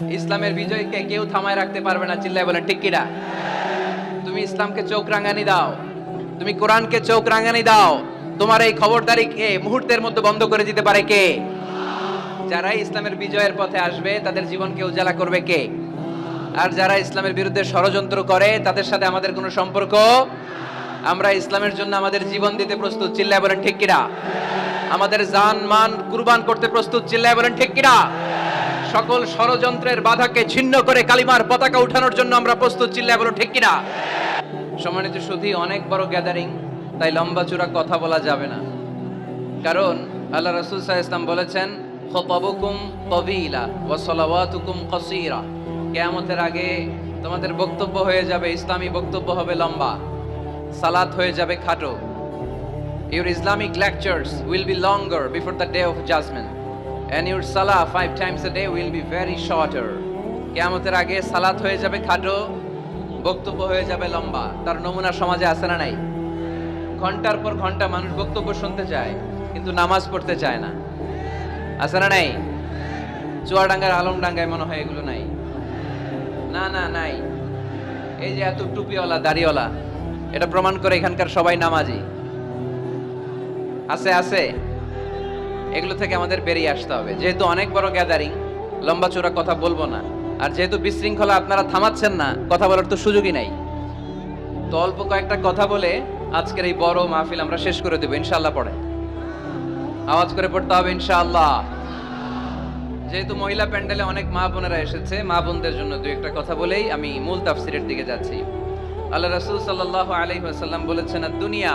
ইসলামের বিজয়কে কেউ থামায় রাখতে পারবে না, চিল্লায় বলেন কিনা? তুমি ইসলামকে চোখ রাঙানি দাও, তুমি কোরআনকে চোখ রাঙানি দাও। তোমার এই খবরদারি কে? মুহূর্তের মধ্যে বন্ধ করে দিতে পারে কে? যারা ইসলামের বিজয়ের পথে আসবে, তাদের জীবনকে উজালা করবে কে? আর যারা ইসলামের বিরুদ্ধে ষড়যন্ত্র করে, তাদের সাথে আমাদের কোনো সম্পর্ক? আমরা ইসলামের জন্য আমাদের জীবন দিতে প্রস্তুত, চিল্লায় বলেন, ঠিক কিনা? আমাদের জান, মান, কুরবান করতে প্রস্তুত, চিল্লায় বলেন, ঠিক কিনা? সকল ষড়যন্ত্রের বাধাকে ছিন্ন করে কালিমার পতাকা উঠানোর জন্য আমরা প্রস্তুত চিল্লায় বলো ঠিক কিনা? সম্মানিত সুধী অনেক বড় গ্যাদারিং তাই লম্বা চূড়া কথা বলা যাবে না। কারণ আল্লাহ রসুল সাল্লাল্লাহু ইসলাম বলেছেন, খতাবুকুম তাবিলা ওয়া সালাওয়াতুকুম কাসীরা। কিয়ামতের আগে তোমাদের বক্তব্য হয়ে যাবে, ইসলামী বক্তব্য হবে লম্বা। সালাত হয়ে যাবে খাটো। Your Islamic lectures will be longer before the day of judgment and your salah five times a day will be very shorter. কিয়ামতের আগে সালাত হয়ে যাবে খাটো, বক্তব্য হয়ে যাবে লম্বা। তার নমুনা সমাজে আছে না নাই? ঘণ্টার পর ঘণ্টা মানুষ বক্তব্য শুনতে চায়, কিন্তু নামাজ পড়তে চায় না। আছে না নাই? চুয়াডাঙ্গার আলমডাঙ্গায় মনে হয় এগুলো নাই। না না, নাই। এই যে এত টুপিওয়ালা, দাড়িওয়ালা, এটা প্রমাণ করে এখানকার সবাই নামাজি। আছে আছে। এগুলো থেকে আমাদের বেরিয়ে আসতে হবে। যেহেতু অনেক বড় গ্যাদারিং লম্বা চূড়া কথা বলব না। আর যেহেতু বিশৃঙ্খলা আপনারা থামাচ্ছেন না, কথা বলার তো সুযোগই নাই। তো অল্প কয়েকটা কথা বলে আজকের এই বড় মাহফিল আমরা শেষ করে দেবো ইনশাল্লাহ পড়ে আওয়াজ করে পড়তে হবে, ইনশাআল্লাহ। যেহেতু মহিলা প্যান্ডেলে অনেক মা বোনেরা এসেছে, মা বোনদের জন্য দু একটা কথা বলেই আমি মূল তাফসিরের দিকে যাচ্ছি। আল্লাহ রাসূল সাল্লাল্লাহু আলাইহি ওয়াসাল্লাম বলেছেন দুনিয়া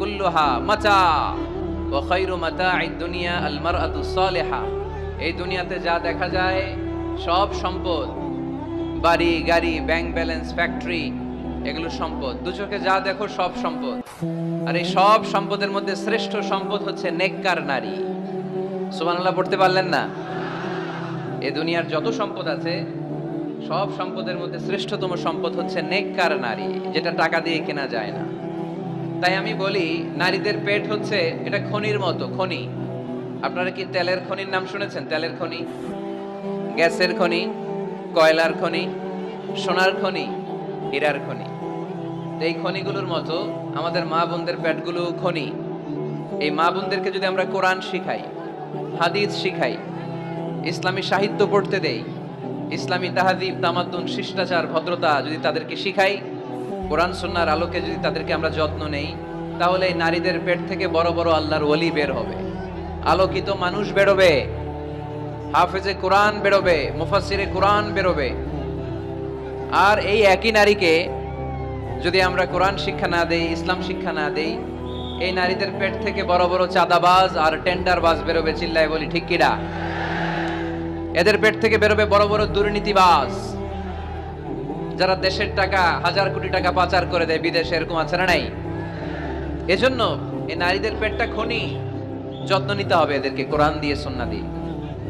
কুল্লুহা মাতা ওয়া খায়রু মাতাঈদ দুনিয়া আল মারআতু এই দুনিয়াতে যা দেখা যায়, সব সম্পদ। বাড়ি, গাড়ি ব্যাংক ব্যালেন্স ফ্যাক্টরি এগুলো সম্পদ। দু চোখে যা দেখো, সব সম্পদ। আর এই সব সম্পদের মধ্যে শ্রেষ্ঠ সম্পদ হচ্ছে নেককার নারী। সুবহানাল্লাহ, পড়তে পারলেন না? এ দুনিয়ার যত সম্পদ আছে, সব সম্পদের মধ্যে শ্রেষ্ঠতম সম্পদ হচ্ছে নেককার নারী, যেটা টাকা দিয়ে কেনা যায় না। তাই আমি বলি, নারীদের পেট হচ্ছে এটা খনির মতো, খনি। আপনারা কি তেলের খনির নাম শুনেছেন? তেলের খনি, গ্যাসের খনি, কয়লার খনি, সোনার খনি, হীরার খনি। এই খনিগুলোর মতো আমাদের মা বোনদের পেটগুলো খনি। এই মা বোনদেরকে যদি আমরা কোরআন শিখাই, হাদিস শিখাই, ইসলামী সাহিত্য পড়তে দেই, ইসলামী তাহাদিব তামাদ্দুন, শিষ্টাচার, ভদ্রতা যদি তাদেরকে শিখাই কোরআন সুন্নাহর আলোকে যদি তাদেরকে আমরা যত্ন নেই, তাহলে এই নারীদের পেট থেকে বড় বড় আল্লাহর ওলি বের হবে। আলোকিত মানুষ বেরোবে। হাফেজে কোরআন বেরোবে মুফাসিরে কোরআন বেরোবে। আর এই একই নারীকে যদি আমরা কোরআন শিক্ষা না দেই, ইসলাম শিক্ষা না দেই, এই নারীদের পেট থেকে বড় বড় চাঁদাবাজ আর টেন্ডারবাজ বেরোবে, চিল্লায় বলি, ঠিক কিনা এদের পেট থেকে বেরোবে বড় বড় দুর্নীতিবাজ। যারা দেশের টাকা, হাজার কোটি টাকা পাচার করে দেয়, বিদেশে এরকম আছে না নাই? এজন্য এই নারীদের পেটটা খনি, যত্ন নিতে হবে এদেরকে, কোরআন দিয়ে, সন্না দিয়ে।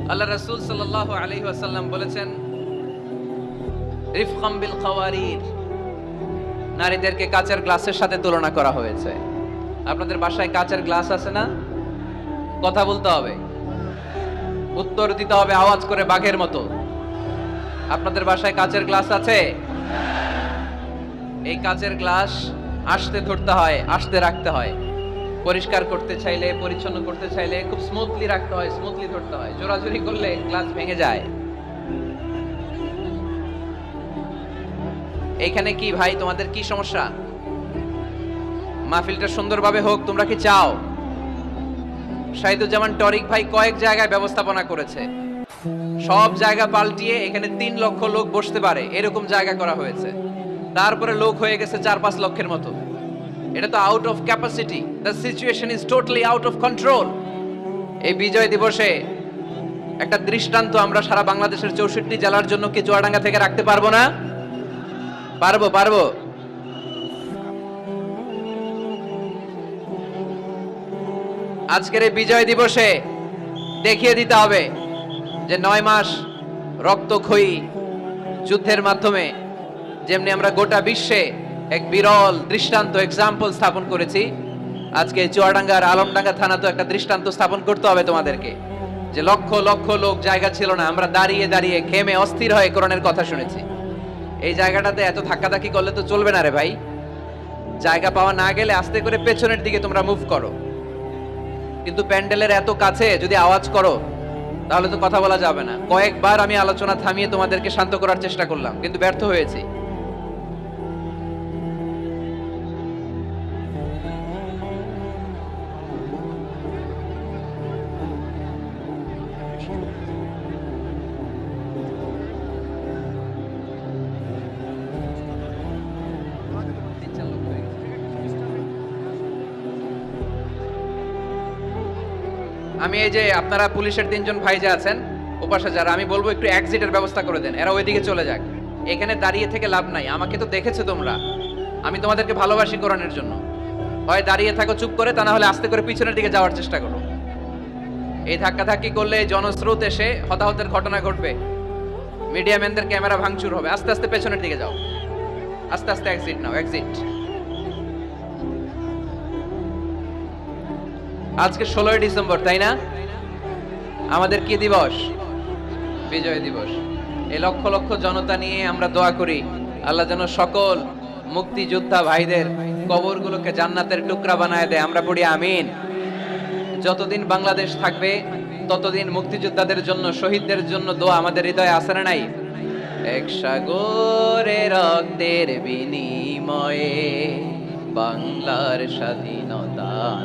আল্লাহ রাসুল সাল্লাল্লাহু আলাইহি ওয়াসাল্লাম বলেছেন নারীদেরকে কাচের গ্লাসের সাথে তুলনা করা হয়েছে। আপনাদের বাসায় কাচের গ্লাস আছে না? কথা বলতে হবে। উত্তর দিতে হবে আওয়াজ করে বাঘের মতো। আপনাদের বাসায় কাচের গ্লাস আছে? এই কাচের গ্লাস আসতে ধরতে হয়, আসতে রাখতে হয়। পরিষ্কার করতে চাইলে, পরিচ্ছন্ন করতে চাইলে, খুব স্মুথলি রাখতে হয় স্মুথলি ধরতে হয়। জোরাজুরি করলে গ্লাস ভেঙে যায়। এইখানে কি ভাই, তোমাদের কি সমস্যা? মাহফিলটা সুন্দরভাবে হোক, তোমরা কি চাও? শাহিদুজ্জামান টরিক ভাই কয়েক জায়গায় ব্যবস্থাপনা করেছে। সব জায়গা পাল্টিয়ে এখানে তিন লক্ষ লোক বসতে পারে, এরকম জায়গা করা হয়েছে। তারপরে লোক হয়ে গেছে চার পাঁচ লক্ষের মতো। এটা তো out of capacity the situation is totally out of control এই বিজয় দিবসে একটা দৃষ্টান্ত আমরা সারা বাংলাদেশের চৌষট্টি জেলার জন্য কি চুয়াডাঙ্গা থেকে রাখতে পারব না? পারব পারব। আজকের এই বিজয় দিবসে দেখিয়ে দিতে হবে যে নয় মাস রক্তক্ষয়ী যুদ্ধের মাধ্যমে যেমনি আমরা গোটা বিশ্বে এক বিরল, দৃষ্টান্ত এক্সাম্পল স্থাপন করেছি, আজকে চুয়াডাঙ্গার আলমডাঙ্গা থানা তো একটা দৃষ্টান্ত স্থাপন করতে হবে তোমাদেরকে। যে লক্ষ লক্ষ লোক জায়গা ছিল না, আমরা দাঁড়িয়ে দাঁড়িয়ে ঘেমে অস্থির হয়ে কোরআনের কথা শুনেছি। এই জায়গাটাতে এত ধাক্কাধাক্কি করলে তো চলবে না রে ভাই। জায়গা পাওয়া না গেলে আস্তে করে পেছনের দিকে তোমরা মুভ করো। কিন্তু প্যান্ডেলের এত কাছে যদি আওয়াজ করো, তাহলে তো কথা বলা যাবে না। কয়েকবার আমি আলোচনা থামিয়ে তোমাদেরকে শান্ত করার চেষ্টা করলাম, কিন্তু ব্যর্থ হয়েছি। আমি এই যে আপনারা পুলিশের তিনজন ভাই যে আছেন, ওপাশে যারা, আমি বলব একটু এক্সিটের ব্যবস্থা করে দেন, এরা ওইদিকে চলে যাক। এখানে দাঁড়িয়ে থেকে লাভ নাই, আমাকে তো দেখেছ তোমরা। আমি তোমাদেরকে ভালোবাসি করানোর জন্য। হয় দাঁড়িয়ে থাকো, চুপ করে, তা না হলে আস্তে করে পিছনের দিকে যাওয়ার চেষ্টা করো। এই ধাক্কা ধাক্কি করলে জনস্রোত এসে হতাহতের ঘটনা ঘটবে। মিডিয়াম্যানদের ক্যামেরা ভাঙচুর হবে। আস্তে আস্তে পেছনের দিকে যাও। আস্তে আস্তে এক্সিট নাও এক্সিট আজকে ষোলোই ডিসেম্বর, তাই না? আমাদের কি দিবস? বিজয় দিবস। এই লক্ষ লক্ষ জনতা নিয়ে আমরা দোয়া করি, আল্লাহ যেন সকল মুক্তিযোদ্ধা ভাইদের কবরগুলোকে জান্নাতের টুকরা বানায় দেয়। আমরা পড়ি আমিন। যতদিন বাংলাদেশ থাকবে, ততদিন মুক্তিযোদ্ধাদের জন্য, শহীদদের জন্য দোয়া আমাদের হৃদয়ে আসে না নাই? এক সাগরে রক্তের বিনিময়ে বাংলার স্বাধীনতা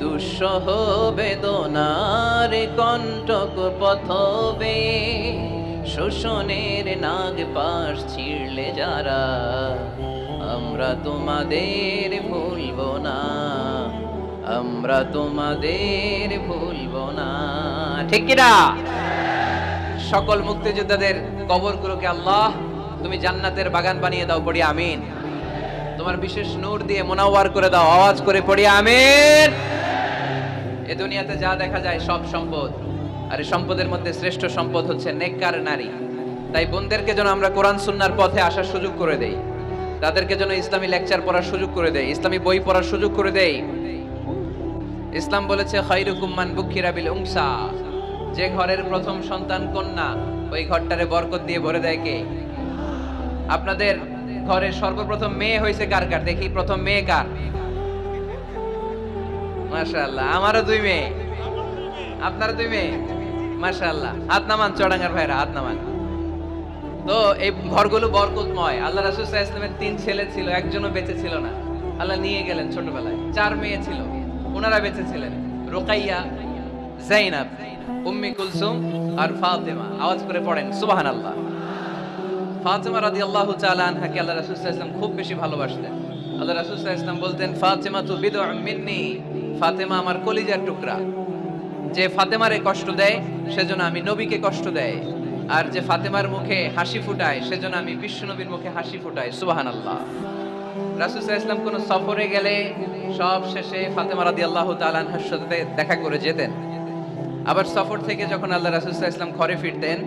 দুঃসহ বেদনার কণ্টক পথবে। শোষণের নাগ পাশ ছিঁড়লে যারা, আমরা তোমাদের ভুলব না। আমরা তোমাদের ভুলবো না। ঠিক কিনা সকল মুক্তিযোদ্ধাদের কবরগুলোকে আল্লাহ, তুমি জান্নাতের বাগান বানিয়ে দাও, পড়ি, আমিন। তোমার বিশেষ নূর দিয়ে মোনাওয়ার করে দাও, আওয়াজ করে পড়ি, আমিন। এ দুনিয়াতে যা দেখা যায় সব সম্পদ। আর এই সম্পদের মধ্যে শ্রেষ্ঠ সম্পদ হচ্ছে নেককার নারী। তাই বোনদেরকে যেন আমরা কোরআন সুন্নার পথে আসার সুযোগ করে দেই। তাদেরকে যেন ইসলামী লেকচার পড়ার সুযোগ করে দেই, ইসলামী বই পড়ার সুযোগ করে দেই। ইসলাম বলেছে খাইরুকুম মান বুখিরা বিল উংসা যে ঘরের প্রথম সন্তান কন্যা, ওই ঘরটারে বরকত দিয়ে ভরে দেয় কে? আপনাদের ঘরে সর্বপ্রথম মেয়ে হয়েছে কার কার? দেখি, প্রথম মেয়ে কার? মাশাআল্লাহ। আমারও দুই মেয়ে। আপনার দুই মেয়ে? মাশাআল্লাহ। হাত নামান চড়াঙ্গার ভাইরা, হাত নামান। তো এই ঘরগুলো বরকতময়। আল্লাহ রাসূল সাল্লাল্লাহু আলাইহি তিন ছেলে ছিল, একজনও বেঁচে ছিল না। আল্লাহ নিয়ে গেলেন ছোটবেলায়। চার মেয়ে ছিল। ওনারা বেঁচে ছিলেন। রোকাইয়া, জাইনাব, উম্মি কুলসুম আর ফাতেমা। আওয়াজ করে পড়েন, সুবহানাল্লাহ। ফাতেমা রাদিয়াল্লাহু তাআলা আনহাকে আল্লাহ রাসূল সাল্লাল্লাহু আলাইহি খুব বেশি ভালোবাসতেন। আল্লাহ রাসূল সাল্লাল্লাহু আলাইহি বলতেন ফাতেমা তু মিন্নি। ফাতেমা আমার কলিজার টুকরা। যে ফাতেমারে কষ্ট দেয়, সেজন্য আমি নবীকে কষ্ট দেয়। আর যে ফাতেমার মুখে হাসি ফুটায়, সেজন্য আমি বিশ্বনবীর মুখে হাসি ফুটাই। সুবহানাল্লাহ। রাসূল সাল্লাল্লাহু আলাইহি ওয়াসাল্লাম কোন সফরে গেলে সব শেষে ফাতেমা রাদিয়াল্লাহু তাআলা আনহার সাথে দেখা করে যেতেন। আবার সফর থেকে যখন আল্লাহ আলাইহি ওয়াসাল্লাম ঘরে ফিরতেন,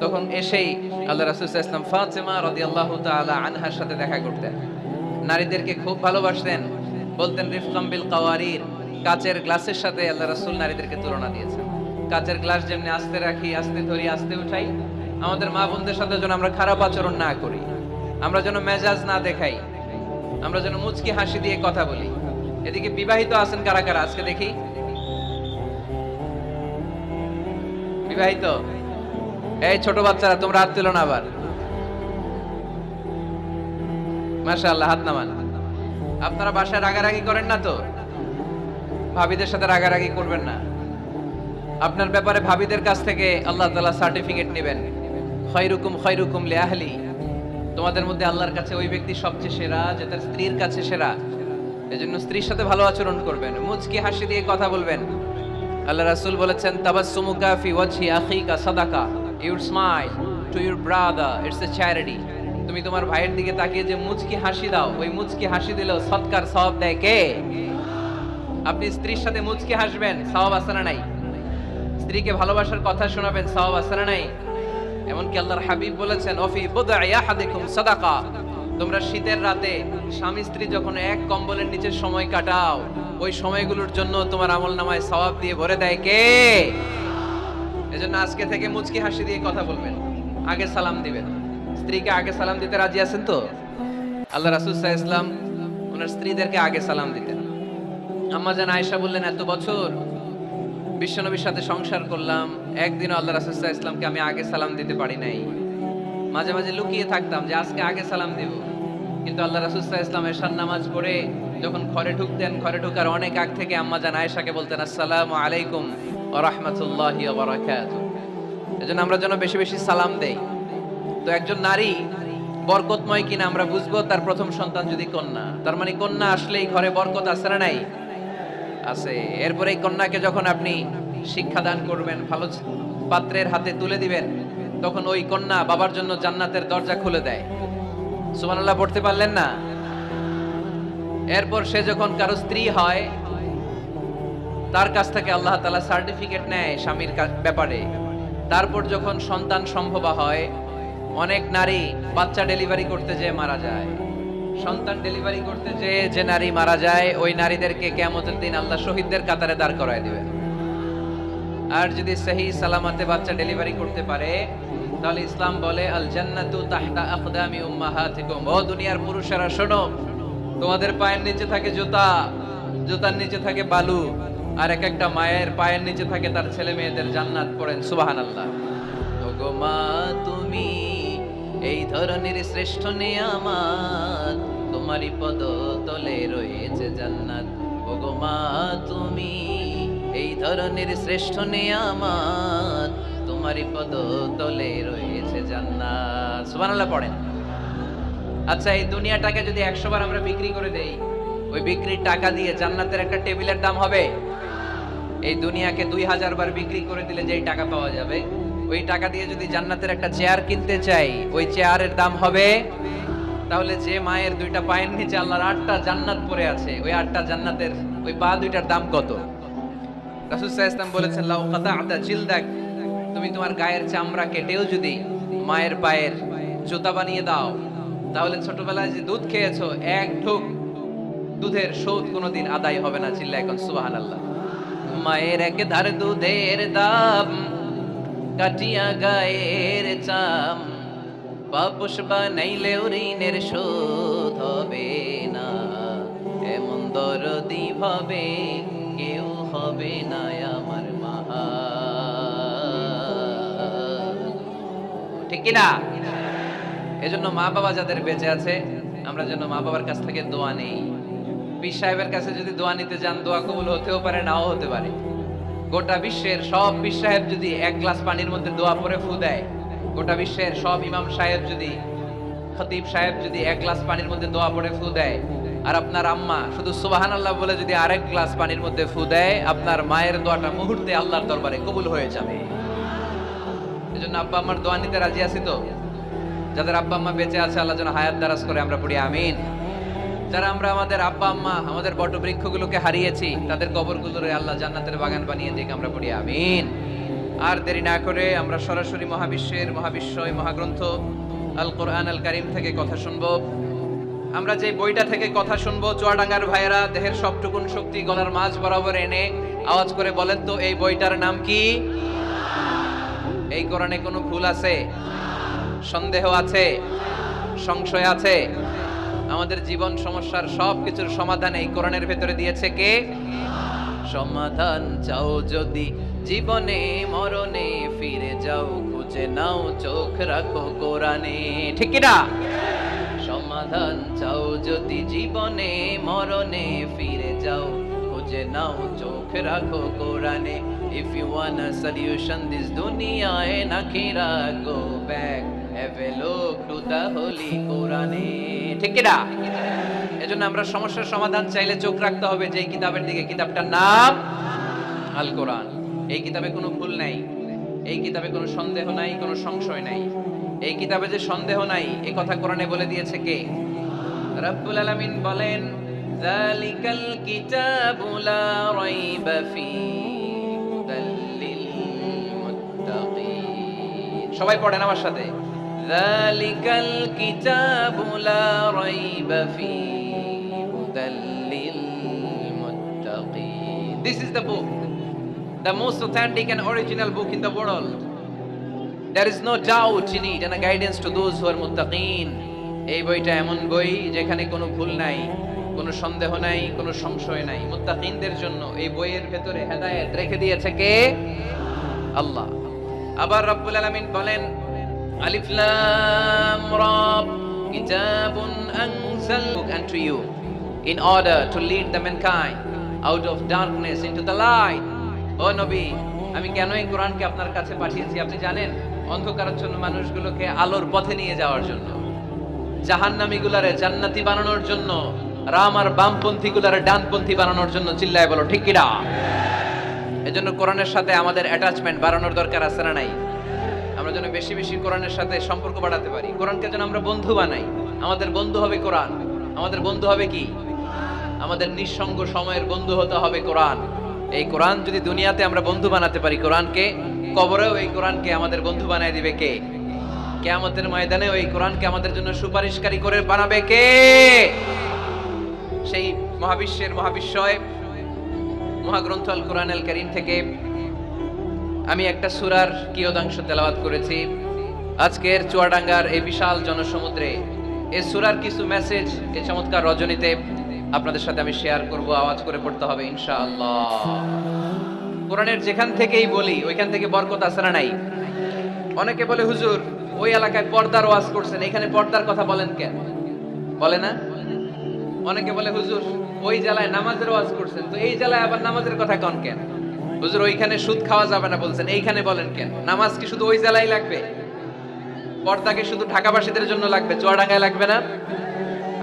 তখন এসেই আল্লাহ আলাইহি ওয়াসাল্লাম ফাতেমা রাদিয়াল্লাহু তাআলা আনহার সাথে দেখা করতেন। নারীদেরকে খুব ভালোবাসতেন। বলতেন, রিফকাম বিল কাওয়ারির। কাচের গ্লাসের সাথে আল্লাহ রাসূল নারীদেরকে তুলনা দিয়েছেন। কাচের গ্লাস যেমনি আস্তে রাখি, আস্তে ধরি, আস্তে উঠাই, আমাদের মা বোনদের সাথে যেন আমরা খারাপ আচরণ না করি, আমরা যেন মেজাজ না দেখাই, আমরা যেন মুচকি হাসি দিয়ে কথা বলি। এদিকে বিবাহিত আছেন কারা কারা? আজকে দেখি। বিবাহিত? এই ছোট বাচ্চারা, তোমরা হাত তুলো না আবার। মাশাআল্লাহ, হাত নামান। আপনারা বাসায় রাগারাগি করেন না তো? ভাবিদের সাথে রাগারাগি করবেন না। আপনার ব্যাপারে ভাবিদের কাছ থেকে আল্লাহ তালা সার্টিফিকেট নেবেন। খৈরুকুম খৈরুকুম লিআহলি। তোমাদের মধ্যে আল্লাহর কাছে ওই ব্যক্তি সবচেয়ে সেরা, যে তার স্ত্রীর কাছে সেরা। এজন্য স্ত্রীর সাথে ভালো আচরণ করবেন। মুচকি হাসি দিয়ে কথা বলবেন। আল্লাহ রাসুল বলেছেন, তাবাসসুমুকা ফি ওয়াজহি আখিকা সাদাকা। Your smile to your brother, it's a charity. তুমি তোমার ভাইয়ের দিকে তাকিয়ে যে মুচকি হাসি দাও, ওই মুচকি হাসি দিলেও সৎকার সব দেয় কে? আপনি স্ত্রীর সাথে মুচকি হাসবেন সওয়াব আসানা নাই? স্ত্রীকে ভালোবাসার কথা শোনাবেন সওয়াব আছে না নাই? এমনকি আল্লাহর হাবিব বলেছেন, অফি বুদআ আহাদিকুম সাদাকা। তোমরা শীতের রাতে স্বামী স্ত্রী যখন এক কম্বলের নিচে সময় কাটাও, ওই সময়গুলোর জন্য তোমার আমল নামায় সওয়াব দিয়ে ভরে দেয় কে? এজন্য আজকে থেকে মুচকি হাসি দিয়ে কথা বলবেন, আগে সালাম দিবেন। স্ত্রীকে আগে সালাম দিতে রাজি আছেন তো? আল্লাহ রাসূল আলাইহি ইসলাম ওনার স্ত্রীদেরকে আগে সালাম দিতেন আম্মা জান আয়েশা বললেন, এত বছর বিশ্বনবীর সাথে সংসার করলাম, একদিনও আল্লাহ রাসূল সাল্লাল্লাহু আলাইহি ইসলামকে আমি আগে সালাম দিতে পারি নাই। মাঝে মাঝে লুকিয়ে থাকতাম যে আজকে আগে সালাম দেব। কিন্তু আল্লাহ রাসূল সাল্লাল্লাহু আলাইহি ইসলাম এশার নামাজ পড়ে যখন ঘরে ঢুকতেন, ঘরে ঢোকার অনেক আগ থেকে আম্মা জান আয়েশাকে বলতেন, আসসালামু আলাইকুম রাহমাতুল্লাহি ওয়া বারাকাতুহু। এজন্য আমরা যেন বেশি বেশি সালাম দেই। তো একজন নারী বরকতময় কিনা আমরা বুঝব, তার প্রথম সন্তান যদি কন্যা। তার মানে কন্যা আসলেই ঘরে বরকত আছে না নাই? আছে। এরপরে এই কন্যাকে যখন আপনি শিক্ষাদান করবেন, ভালো পাত্রের হাতে তুলে দিবেন, তখন ওই কন্যা বাবার জন্য জান্নাতের দরজা খুলে দেয়। সুবহানাল্লাহ, পড়তে পারলেন না? এরপর সে যখন কারও স্ত্রী হয়, তার কাছ থেকে আল্লাহ তালা সার্টিফিকেট নেয় স্বামীর ব্যাপারে। তারপর যখন সন্তান সম্ভবা হয়, অনেক নারী বাচ্চা ডেলিভারি করতে যেয়ে মারা যায়। সন্তান ডেলিভারি করতে যেয়ে যে নারী মারা যায়, ওই নারীদেরকে কেমতের দিন আল্লাহ শহীদদের কাতারে দাঁড় করায় দিবে। আর যদি সহি সালামাতে বাচ্চা ডেলিভারি করতে পারে, তাহলে ইসলাম বলে আল জান্নাতু তাহতা আকদামি উম্মাহাতিকুম। ও দুনিয়ার পুরুষেরা, শোনো, তোমাদের পায়ের নিচে থাকে জুতা, জুতার নিচে থাকে বালু, আর এক একটা মায়ের পায়ের নিচে থাকে তার ছেলে মেয়েদের জান্নাত পড়েন, সুবহানাল্লাহ। ওগো মা, তুমি এই ধরনের শ্রেষ্ঠ নিয়ামত তোমারই পদ তলে রয়েছে জান্নাত। ওগো মা, তুমি এই ধরনের শ্রেষ্ঠ নিয়ামত তোমারই পদ তলে রয়েছে জান্নাত। সুবহানাল্লাহ পড়েন। আচ্ছা এই দুনিয়াটাকে যদি একশো বার আমরা বিক্রি করে দেই, ওই বিক্রির টাকা দিয়ে জান্নাতের একটা টেবিলের দাম হবে? এই দুনিয়াকে দুই হাজার বার বিক্রি করে দিলে যেই টাকা পাওয়া যাবে ওই টাকা দিয়ে যদি জান্নাতের একটা চেয়ার কিনতে চাই, ওই চেয়ারের দাম হবে? তাহলে যে মায়ের দুইটা পায়ের নিচে আল্লাহর আটটা জান্নাত পড়ে আছে, ওই আটটা জান্নাতের ওই পা দুইটার দাম কত? রাসূল ওয়াসাল্লাম বলেছেন, লাউ কাতাআতা জিলদাক তুমি তোমার গায়ের চামড়া কেটেও যদি মায়ের পায়ের জুতা বানিয়ে দাও, তাহলে ছোটবেলায় যে দুধ খেয়েছো, এক ঢোক দুধের শোধ কোনোদিন আদায় হবে না চিল্লা এখন সুবহানাল্লাহ। মায়ের এক ধার দুধের দাম কাটিয়া গায়ের চাম পাপুষ বানাইলেও ঋণের শোধ হবে না। এমন দরদি ভাবে কেউ হবে না আমার মাহা ঠিক না? এজন্য মা বাবা যাদের বেঁচে আছে, আমরা যেন মা বাবার কাছ থেকে দোয়া নেই। পীর সাহেবের কাছে যদি দোয়া নিতে যান, দোয়া কবুল হতেও পারে, নাও হতে পারে। গোটা বিশ্বের সব পীর সাহেব যদি এক গ্লাস পানির মধ্যে দোয়া পরে ফু দেয়, গোটা বিশ্বের সব ইমাম সাহেব যদি, খতিব সাহেব যদি এক গ্লাস পানির মধ্যে দোয়া পরে ফু দেয়, আর আপনার আম্মা শুধু সুবাহান আল্লাহ বলে যদি আরেক গ্লাস পানির মধ্যে ফু দেয়, আপনার মায়ের দোয়াটা মুহূর্তে আল্লাহর দরবারে কবুল হয়ে যাবে। এজন্য আব্বা আমার দোয়া নিতে রাজি আছি তো? যাদের আব্বা আম্মা বেঁচে আছে, আল্লাহ যেন হায়াত দারাজ করে, আমরা পড়ি আমিন। যারা আমরা আমাদের আব্বা, আম্মা, আমাদের বটবৃক্ষগুলোকে হারিয়েছি, তাদের কবরগুলোরে আল্লাহ জান্নাতের বাগান বানিয়ে দিক, আমরা পড়ি, আমিন। আর দেরি না করে আমরা সরাসরি মহাবিশ্বের মহাবিশ্বয় মহাগ্রন্থ আল কোরআন আল কারিম থেকে কথা শুনব। আমরা যে বইটা থেকে কথা শুনব, চুয়াডাঙ্গার ভাইয়েরা, দেহের সবটুকুন শক্তি গলার মাঝ বরাবর এনে আওয়াজ করে বলেন তো, এই বইটার নাম কি? এই কোরআনে কোনো ভুল আছে? সন্দেহ আছে? সংশয় আছে? আমাদের জীবন সমস্যার সব কিছুর সমাধান এই কোরআনের ভেতরে দিয়েছে কে? সমাধান চাও যদি জীবনে, মরণে ফিরে যাও, খুঁজে নাও, চোখ রাখো কোরআনে। ঠিক কি না সমাধান চাও যদি জীবনে, মরণে ফিরে যাও, খুঁজে নাও, চোখ রাখো কোরআনে। If you want solution this দুনিয়ায় নাকিরা রাখো ব্যাক এ কোরআনে। আমরা সমস্যার সমাধান চাইলে চোখ রাখতে হবে যে কিতাবের দিকে, কিতাবটার নাম আল কোরআন। এই কিতাবে ভুল নাই, এই কিতাবে কোনো সন্দেহ নাই সংশয় নাই। এই কিতাবে যে সন্দেহ নাই এই কথা কোরআনে বলে দিয়েছে কে? রব্বুল আলামিন বলেন সবাই পড়েন আমার সাথে। কিতাবু লা রাইবা ফীহি হুদাল লিল মুত্তাকিন this is the book the most authentic and original book in the world. There is no doubt in it and a guidance to those who are muttaqin. এই বইটা এমন বই যেখানে কোনো ভুল নাই, কোনো সন্দেহ নাই, কোনো সংশয় নাই। মুত্তাকিনদের জন্য এই বইয়ের ভেতরে হেদায়েত রেখে দিয়েছে কে? আল্লাহ। আবার রব্বুল আলামিন বলেন আলিফ লাম রা কিতাবুন আনজালু unto you, in order to lead the mankind out of darkness into the light. ও নবী, আমি কেন এই কোরআনকে আপনার কাছে পাঠিয়েছি? আপনি জানেন, অন্ধকারাচ্ছন্ন মানুষগুলোকে আলোর পথে নিয়ে যাওয়ার জন্য জাহান্নামী গুলারে জান্নাতি বানানোর জন্য, রাম আর বামপন্থী ডানপন্থী বানানোর জন্য চিল্লায় বলো, ঠিক কিনা এজন্য কোরআনের সাথে আমাদের অ্যাটাচমেন্ট বাড়ানোর দরকার আছে না নাই? যেন বেশি বেশি কোরআনের সাথে সম্পর্ক বাড়াতে পারি। কোরআনকে যেন আমরা বন্ধু বানাই। আমাদের বন্ধু হবে কোরআন। আমাদের বন্ধু হবে কি? আমাদের নিঃসঙ্গ সময়ের বন্ধু হতে হবে কোরআন। এই কোরআন যদি দুনিয়াতে আমরা বন্ধু বানাতে পারি, কোরআনকে, কবরেও এই কোরআনকে আমাদের বন্ধু বানায় দিবে কে? কেয়ামতের ময়দানে ওই কোরআনকে আমাদের জন্য সুপারিশকারী করে বানাবে কে? সেই মহাবিশ্বের মহাবিশ্বয়, মহাগ্রন্থ আল কোরআন আল করিম থেকে আমি একটা সুরার কিয়দাংশ তেলাওয়াত করেছি। আজকের চুয়াডাঙ্গার এই বিশাল জনসমুদ্রে এই সুরার কিছু মেসেজ এই চমৎকার রজনীতে আপনাদের সাথে আমি শেয়ার করব, আওয়াজ করে পড়তে হবে, ইনশাআল্লাহ। কোরআনের যেখান থেকেই বলি, ওইখান থেকে বরকত না নাই? অনেকে বলে, হুজুর, ওই এলাকায় পর্দার ওয়াজ করছেন, এখানে পর্দার কথা বলেন কেন? বলে না? অনেকে বলে, হুজুর, ওই জেলায় নামাজের ওয়াজ করছেন, তো এই জেলায় আবার নামাজের কথা কন কেন? হুজুর, ওইখানে সুদ খাওয়া যাবে না বলছেন। এইখানে বলেন কেন? নামাজ কি শুধু ওই জেলায় লাগবে? পর্দাকে শুধু ঢাকাবাসীদের জন্য লাগবে? চুয়াডাঙ্গায় লাগবে না?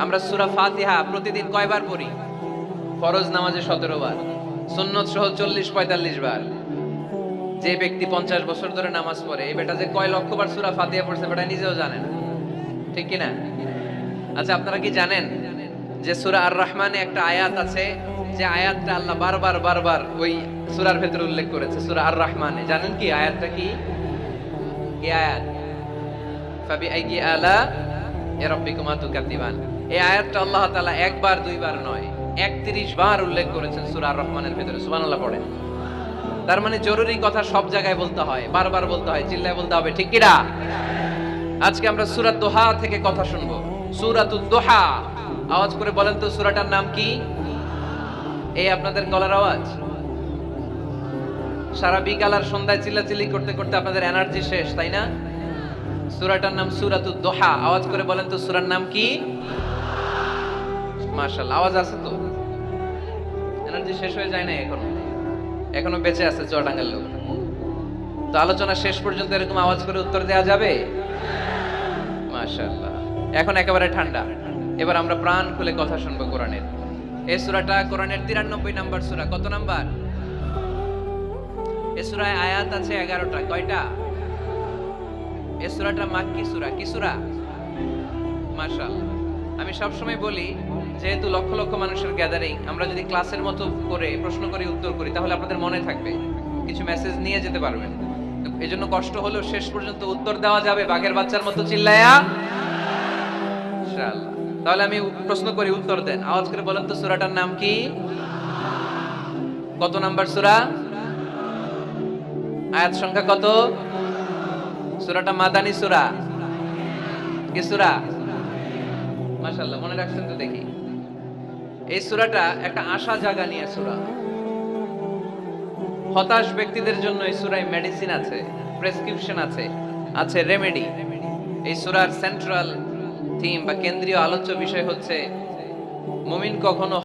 আমরা সুরা ফাতিহা প্রতিদিন কয়বার পড়ি? ফরজ নামাজে সতেরো বার, সুন্নত সহ চল্লিশ, পঁয়তাল্লিশ বার। যে ব্যক্তি পঞ্চাশ বছর ধরে নামাজ পড়ে, এই বেটা যে কয় লক্ষ বার সুরা ফাতিহা পড়ছে, বেটা নিজেও জানে না। ঠিক কি না আচ্ছা আপনারা কি জানেন যে সুরা আর রহমানে একটা আয়াত আছে? যে আয়াতটা আল্লাহ বারবার বারবার ওই সুরার ভেতরে উল্লেখ করেছে, সুরা আর রহমানে জানেন কি আয়াতটা কি? কি আয়াত? ফাবি আইগি আলা এই আয়াতটা আল্লাহ তাআলা একবার, দুইবার নয় 31 বার উল্লেখ করেছেন রহমানের সুবহানাল্লাহ পড়েন। তার মানে জরুরি কথা সব জায়গায় বলতে হয়, বারবার বলতে হয়, চিল্লায় বলতে হবে, ঠিক কিনা? আজকে আমরা সূরা দোহা থেকে কথা শুনব। সূরাতুদ দোহা আওয়াজ করে বলেন তো সূরাটার নাম কি? এই আপনাদের গলার আওয়াজ? সারা বিকাল আর সন্ধ্যায় চিল্লাচিল্লি করতে করতে আপনাদের এনার্জি শেষ, তাই না? সুরাটার নাম সূরাতুদ দোহা। আওয়াজ করে বলেন তো, সুরার নাম কি? মাশাআল্লাহ, আওয়াজ আছে তো? এনার্জি শেষ হয়ে যায় না এখনও। এখনও বেঁচে আছে চুয়াডাঙ্গার লোক। তো আলোচনা শেষ পর্যন্ত এরকম আওয়াজ করে উত্তর দেওয়া যাবে? মাশাআল্লাহ। এখন একেবারে ঠান্ডা। এবার আমরা প্রাণ খুলে কথা শুনব কোরআনের। এই সূরাটা কোরআনের 93 নাম্বার সুরা। কত নাম্বার? এই সূরায় আয়াত আছে 11টা কয়টা? এই সূরাটা মাক্কি সূরা। কি সূরা? মাশাআল্লাহ। আমি সব সময় বলি, যেহেতু লক্ষ লক্ষ মানুষের গ্যাদারিং, আমরা যদি ক্লাসের মতো করে প্রশ্ন করে, উত্তর করি, তাহলে আপনাদের মনে থাকবে, কিছু মেসেজ নিয়ে যেতে পারবেন। এই জন্য কষ্ট হলেও শেষ পর্যন্ত উত্তর দেওয়া যাবে বাঘের বাচ্চার মতো চিল্লায়া। তাহলে আমি প্রশ্ন করি, উত্তর দেন। আওয়াজ করে বলেন তো সুরাটার নাম কি? কত নাম্বার সুরা? আয়াত সংখ্যা কত? সুরাটা মাদানী সুরা। কি সুরা? মাশাআল্লাহ, মনে রাখছেন তো দেখি। এই সুরাটা একটা আশা জাগা নিয়ে সুরা। হতাশ ব্যক্তিদের জন্য এই সুরায় মেডিসিন আছে প্রেসক্রিপশন আছে আছে রেমেডি এই সূরার সেন্ট্রাল থিম বা কেন্দ্রীয় আলোচ্য বিষয় হচ্ছে মুমিন কখনো